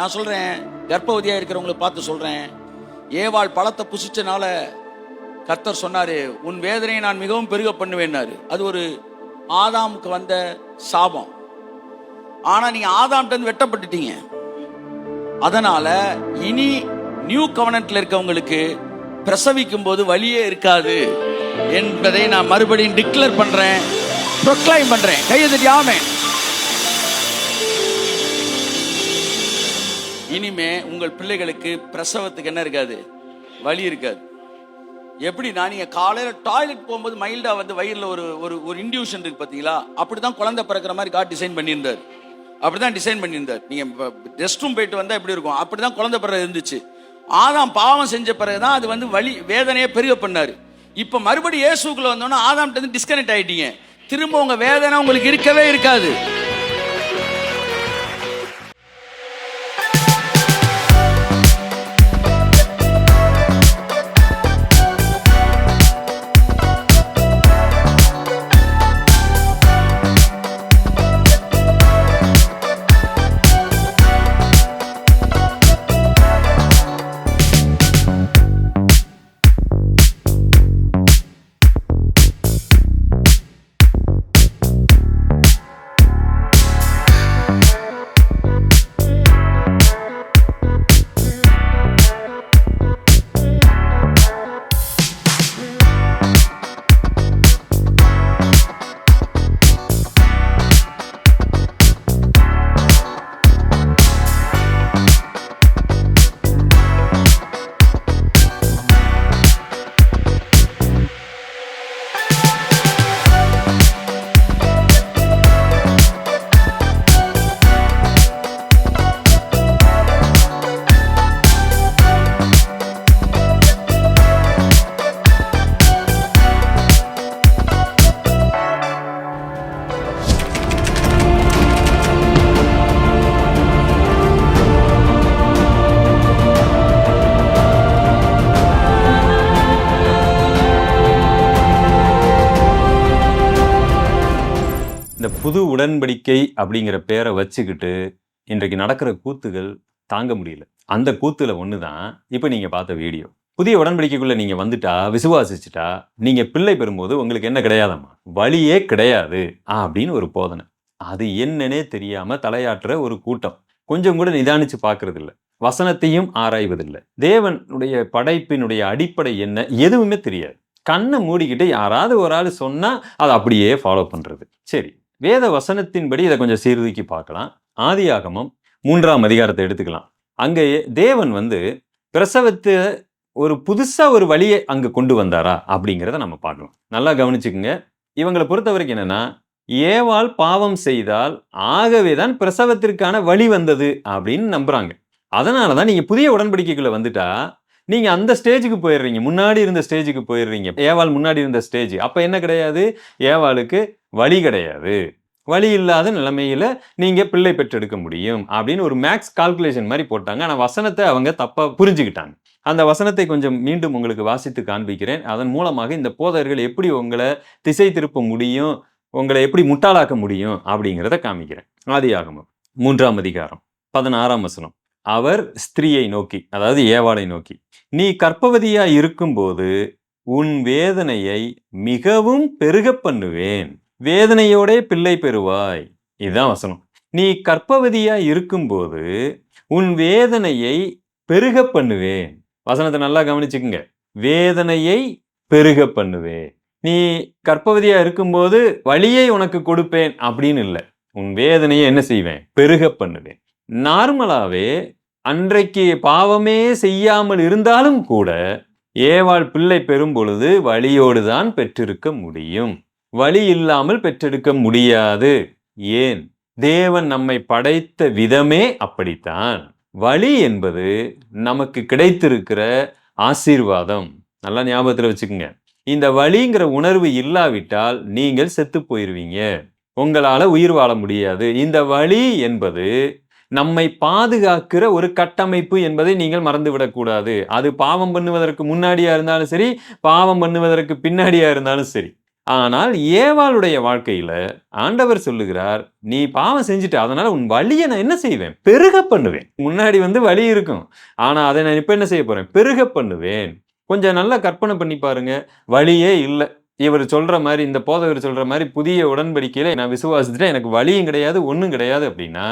நான் சொல்கிறேன் கர்ப்பவதியாக இருக்கிறவங்களை பார்த்து சொல்கிறேன் ஏவாள் பழத்தை புசிச்சனால கர்த்தர் சொன்னார் உன் வேதனையை நான் மிகவும் பெருக பண்ணுவேன்னாரு. அது ஒரு ஆதாமுக்கு வந்த சாபம். ஆனால் நீங்கள் ஆதாம்கிட்ட வெட்டப்பட்டுட்டீங்க. அதனால் இனி நியூ கவனத்தில் இருக்கவங்களுக்கு பிரசவிக்கும் போது வழியே இருக்காது என்பதை நான் மறுபடியும் டிக்ளேர் பண்ணுறேன் ப்ரொக்ளைம் பண்ணுறேன் கையை தட்டி இனிமே உங்கள் பிள்ளைகளுக்கு பிரசவத்துக்கு என்ன இருக்காது? வலி இருக்காது. எப்படி? நான் நீங்க காலையில டாய்லெட் போகும்போது மைல்டா வந்து வயிறுல ஒரு ஒரு ஒரு இன்டியூஷன் இருக்கு பாத்தீங்களா? அப்படிதான் குழந்தை பிறக்கிற மாதிரி காட் டிசைன் பண்ணியிருந்தார். அப்படிதான் டிசைன் பண்ணியிருந்தார். நீங்க ரெஸ்ட் ரூம் போயிட்டு வந்தா எப்படி இருக்கும்? அப்படிதான் குழந்தை பிறகு இருந்துச்சு. ஆதாம் பாவம் செஞ்ச பிறகுதான் அது வந்து வலி வேதனையை பெருக பண்ணாரு. இப்ப மறுபடியும் இயேசுக்குள்ள வந்தோன்னா ஆதாம்கிட்ட டிஸ்கனெக்ட் ஆயிட்டீங்க. திரும்ப உங்க வேதனை உங்களுக்கு இருக்கவே இருக்காது. புது உடன்படிக்கை அப்படிங்கிற பேரை வச்சுக்கிட்டு இன்றைக்கு நடக்கிற கூத்துகள் தாங்க முடியல. அந்த கூத்துல ஒன்று தான் இப்போ நீங்கள் பார்த்த வீடியோ. புதிய உடன்படிக்கைக்குள்ளே நீங்கள் வந்துட்டா விசுவாசிச்சுட்டா நீங்கள் பிள்ளை பெறும்போது உங்களுக்கு என்ன கிடையாதாம்மா? வழியே கிடையாது அப்படின்னு ஒரு போதனை. அது என்னன்னே தெரியாமல் தலையாட்டுற ஒரு கூட்டம். கொஞ்சம் கூட நிதானிச்சு பார்க்கறது வசனத்தையும் ஆராய்வதில்லை. தேவனுடைய படைப்பினுடைய அடிப்படை என்ன எதுவுமே தெரியாது. கண்ணை மூடிக்கிட்டு யாராவது ஒரு ஆள் சொன்னால் அதை அப்படியே ஃபாலோ பண்ணுறது சரி. வேத வசனத்தின்படி இதை கொஞ்சம் சீர்தூக்கி பார்க்கலாம். ஆதியாகமம் மூன்றாம் அதிகாரத்தை எடுத்துக்கலாம். அங்கே தேவன் வந்து பிரசவத்தை ஒரு புதுசாக ஒரு வழியை அங்கே கொண்டு வந்தாரா அப்படிங்கிறத நம்ம பார்க்கலாம். நல்லா கவனிச்சுக்கோங்க. இவங்களை பொறுத்த வரைக்கும் என்னென்னா ஏவால் பாவம் செய்தால் ஆகவே தான் பிரசவத்திற்கான வழி வந்தது அப்படின்னு நம்புகிறாங்க அதனால தான் நீங்கள் புதிய உடன்படிக்கைக்குள்ளே வந்துட்டா நீங்க அந்த ஸ்டேஜுக்கு போயிடுறீங்க. முன்னாடி இருந்த ஸ்டேஜுக்கு போயிடுறீங்க. ஏவாள் முன்னாடி இருந்த ஸ்டேஜ். அப்ப என்ன கிடையாது? ஏவாளுக்கு வழி கிடையாது. வழி இல்லாத நிலைமையில நீங்க பிள்ளை பெற்றெடுக்க முடியும் அப்படின்னு ஒரு மேக்ஸ் கால்குலேஷன் மாதிரி போட்டாங்க. ஆனா வசனத்தை அவங்க தப்பா புரிஞ்சுக்கிட்டாங்க. அந்த வசனத்தை கொஞ்சம் மீண்டும் உங்களுக்கு வாசித்து காண்பிக்கிறேன். அதன் மூலமாக இந்த போதர்கள் எப்படி உங்களை திசை திருப்ப முடியும்? உங்களை எப்படி முட்டாளாக்க முடியும்? அப்படிங்கிறத காமிக்கிறேன். ஆதியாகமம் மூன்றாம் அதிகாரம் பதினாறாம் வசனம். அவர் ஸ்திரீயை நோக்கி அதாவது ஏவாளை நோக்கி நீ கர்ப்பவதியா இருக்கும்போது உன் வேதனையை மிகவும் பெருக பண்ணுவேன். வேதனையோடே பிள்ளை பெறுவாய். இதுதான் வசனம். நீ கர்ப்பவதியா இருக்கும்போது உன் வேதனையை பெருக பண்ணுவேன். வசனத்தை நல்லா கவனிச்சுக்குங்க. வேதனையை பெருக பண்ணுவேன். நீ கற்பவதியாக இருக்கும்போது வழியை உனக்கு கொடுப்பேன் அப்படின்னு இல்லை. உன் வேதனையை என்ன செய்வேன்? பெருக பண்ணுவேன். நார்மலாகவே அன்றைக்கு பாவமே செய்யாமல் இருந்தாலும் கூட ஏவாள் பிள்ளை பெறும் பொழுது வழியோடு தான் பெற்றிருக்க முடியும். வழி இல்லாமல் பெற்றெடுக்க முடியாது. ஏன்? தேவன் நம்மை படைத்த விதமே அப்படித்தான். வழி என்பது நமக்கு கிடைத்திருக்கிற ஆசீர்வாதம். நல்லா ஞாபகத்தில் வச்சுக்கோங்க. இந்த வழிங்கிற உணர்வு இல்லாவிட்டால் நீங்கள் செத்து போயிருவீங்க. உங்களால் உயிர் வாழ முடியாது. இந்த வழி என்பது நம்மை பாதுகாக்கிற ஒரு கட்டமைப்பு என்பதை நீங்கள் மறந்துவிடக்கூடாது. அது பாவம் பண்ணுவதற்கு முன்னாடியா இருந்தாலும் சரி பாவம் பண்ணுவதற்கு பின்னாடியா இருந்தாலும் சரி. ஆனால் ஏவாளுடைய வாழ்க்கையில ஆண்டவர் சொல்லுகிறார் நீ பாவம் செஞ்சுட்ட அதனால உன் வழியை நான் என்ன செய்வேன்? பெருக பண்ணுவேன். முன்னாடி வந்து வழி இருக்கும். ஆனா அதை நான் இப்ப என்ன செய்ய போறேன்? பெருக பண்ணுவேன். கொஞ்சம் நல்லா கற்பனை பண்ணி பாருங்க. வழியே இல்லை. இவர் சொல்ற மாதிரி இந்த போதவர் சொல்ற மாதிரி புதிய உடன்படிக்கையில நான் விசுவாசிச்சுட்டேன். எனக்கு வழியும் கிடையாது ஒன்றும் கிடையாது அப்படின்னா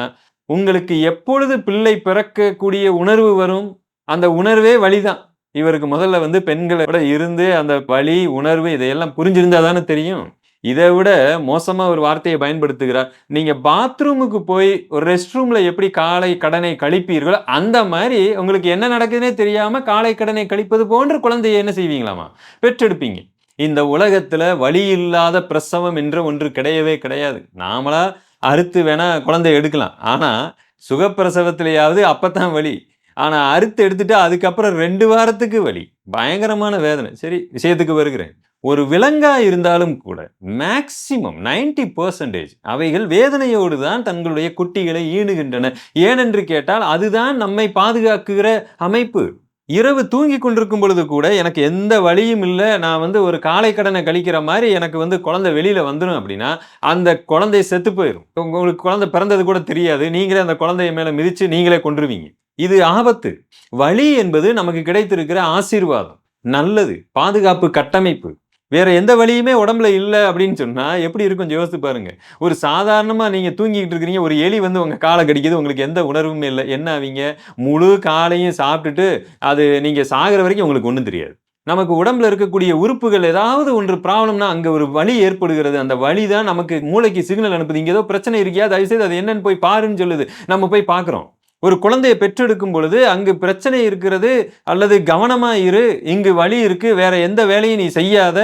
உங்களுக்கு எப்பொழுது பிள்ளை பிறக்கக்கூடிய உணர்வு வரும்? அந்த உணர்வே வழிதான். இவருக்கு முதல்ல வந்து பெண்களோட இருந்து அந்த வழி உணர்வு இதையெல்லாம் புரிஞ்சிருந்தா தானே தெரியும்? இதை விட மோசமாக ஒரு வார்த்தையை பயன்படுத்துகிறார். நீங்கள் பாத்ரூமுக்கு போய் ஒரு ரெஸ்ட் ரூமில் எப்படி காலை கடனை கழிப்பீர்களோ அந்த மாதிரி உங்களுக்கு என்ன நடக்குதுன்னே தெரியாமல் காலை கடனை கழிப்பது போன்ற குழந்தைய என்ன செய்வீங்களாமா? பெற்றெடுப்பீங்க. இந்த உலகத்தில் வழி இல்லாத பிரசவம் என்ற ஒன்று கிடையவே கிடையாது. நாமளாக அறுத்து வேணால் குழந்தை எடுக்கலாம். ஆனால் சுகப்பிரசவத்திலேயாவது அப்பதான் வலி. ஆனால் அறுத்து எடுத்துட்டு அதுக்கப்புறம் ரெண்டு வாரத்துக்கு வலி. பயங்கரமான வேதனை. சரி விஷயத்துக்கு வருகிறேன். ஒரு விலங்காக இருந்தாலும் கூட மேக்சிமம் 90% பர்சன்டேஜ் அவைகள் வேதனையோடு தான் தங்களுடைய குட்டிகளை ஈணுகின்றன. ஏனென்று கேட்டால் அதுதான் நம்மை பாதுகாக்குகிற அமைப்பு. இரவு தூங்கி கொண்டிருக்கும் பொழுது கூட எனக்கு எந்த வழியும் இல்லை. நான் வந்து ஒரு காலை கடனை கழிக்கிற மாதிரி எனக்கு வந்து குழந்தை வெளியில் வந்துடும் அப்படின்னா அந்த குழந்தை செத்து போயிடும் உங்களுக்கு குழந்தை பிறந்தது கூட தெரியாது. நீங்களே அந்த குழந்தைய மேலே மிதித்து நீங்களே கொண்டுருவீங்க இது ஆபத்து. வழி என்பது நமக்கு கிடைத்திருக்கிற ஆசீர்வாதம். நல்லது. பாதுகாப்பு கட்டமைப்பு. வேறு எந்த வழியுமே உடம்புல இல்லை அப்படின்னு சொன்னால் எப்படி இருக்கும்? யோசித்து பாருங்கள் ஒரு சாதாரணமாக நீங்கள் தூங்கிக்கிட்டு இருக்கிறீங்க ஒரு எலி வந்து உங்கள் காலை கடிக்குது உங்களுக்கு எந்த உணர்வுமே இல்லை. என்ன ஆவீங்க? முழு காலையும் சாப்பிட்டுட்டு அது நீங்கள் சாகிற வரைக்கும் உங்களுக்கு ஒன்றும் தெரியாது. நமக்கு உடம்புல இருக்கக்கூடிய உறுப்புகள் ஏதாவது ஒன்று ப்ராப்ளம்னா அங்கே ஒரு வலி ஏற்படுகிறது. அந்த வலி தான் நமக்கு மூளைக்கு சிக்னல் அனுப்புது. இங்கே ஏதோ பிரச்சனை இருக்கியா? தயவுசெய்து அது என்னன்னு போய் பாருன்னு சொல்லுது. நம்ம போய் பார்க்குறோம். ஒரு குழந்தையை பெற்றெடுக்கும் பொழுது அங்கு பிரச்சனை இருக்கிறது அல்லது கவனமாக இரு இங்கு வழி இருக்கு வேற எந்த வேலையும் நீ செய்யாத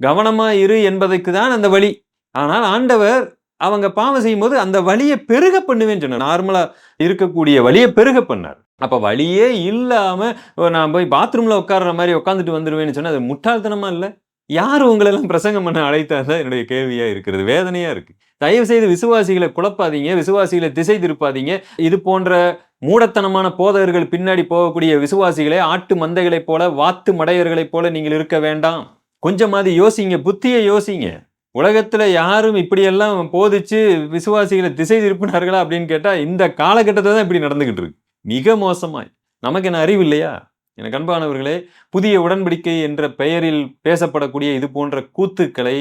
கவனமாக இரு என்பதற்கு தான் அந்த வழி. ஆனால் ஆண்டவர் அவங்க பாவம் செய்யும்போது அந்த வழியை பெருக பண்ணுவேன்னு சொன்னார். நார்மலாக இருக்கக்கூடிய வழியை பெருக பண்ணார். அப்போ வழியே இல்லாமல் நான் போய் பாத்ரூமில் உட்கார்ற மாதிரி உட்காந்துட்டு வந்துடுவேன்னு சொன்னால் அது முட்டாள்தனமாக இல்லை? யார் உங்களெல்லாம் பிரசங்கம் பண்ண அழைத்தாதான் தான் என்னுடைய கேள்வியாக இருக்கிறது வேதனையாக இருக்குது தயவு செய்து விசுவாசிகளை குழப்பாதீங்க விசுவாசிகளை திசை திருப்பாதீங்க. இது போன்ற மூடத்தனமான போதகர்கள் பின்னாடி போகக்கூடிய விசுவாசிகளை ஆட்டு மந்தைகளைப் போல வாத்து மடையர்களைப் போல நீங்கள் இருக்க வேண்டாம். கொஞ்சமாவது யோசிங்க புத்தியை யோசிங்க. உலகத்தில் யாரும் இப்படியெல்லாம் போதிச்சு விசுவாசிகளை திசை திருப்பினார்களா அப்படின்னு கேட்டால் இந்த காலகட்டத்தை தான் இப்படி நடந்துகிட்டு இருக்கு. மிக மோசமாய். நமக்கு என்ன அறிவு இல்லையா? எனக்கு அன்பானவர்களே புதிய உடன்படிக்கை என்ற பெயரில் பேசப்படக்கூடிய இது போன்ற கூத்துக்களை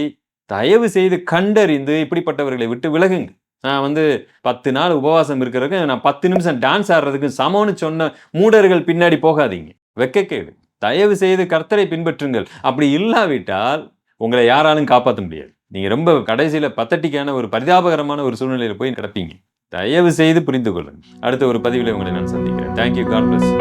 தயவு செய்து கண்டறிந்து இப்படிப்பட்டவர்களை விட்டு விலகுங்க நான் வந்து பத்து நாள் உபவாசம் இருக்கிறதுக்கு நான் பத்து நிமிஷம் டான்ஸ் ஆடுறதுக்கு சமம்னு சொன்ன மூடர்கள் பின்னாடி போகாதீங்க. வெக்கக்கேடு. தயவு செய்து கர்த்தரை பின்பற்றுங்கள். அப்படி இல்லாவிட்டால் உங்களை யாராலும் காப்பாற்ற முடியாது. நீங்கள் ரொம்ப கடைசியில் பத்தட்டிக்கான ஒரு பரிதாபகரமான ஒரு சூழ்நிலையில் போய் கிடப்பீங்க. தயவு செய்து புரிந்து கொள்ளுங்கள். அடுத்த ஒரு பதிவில் உங்களை நான் சந்திக்கிறேன். Thank you God plus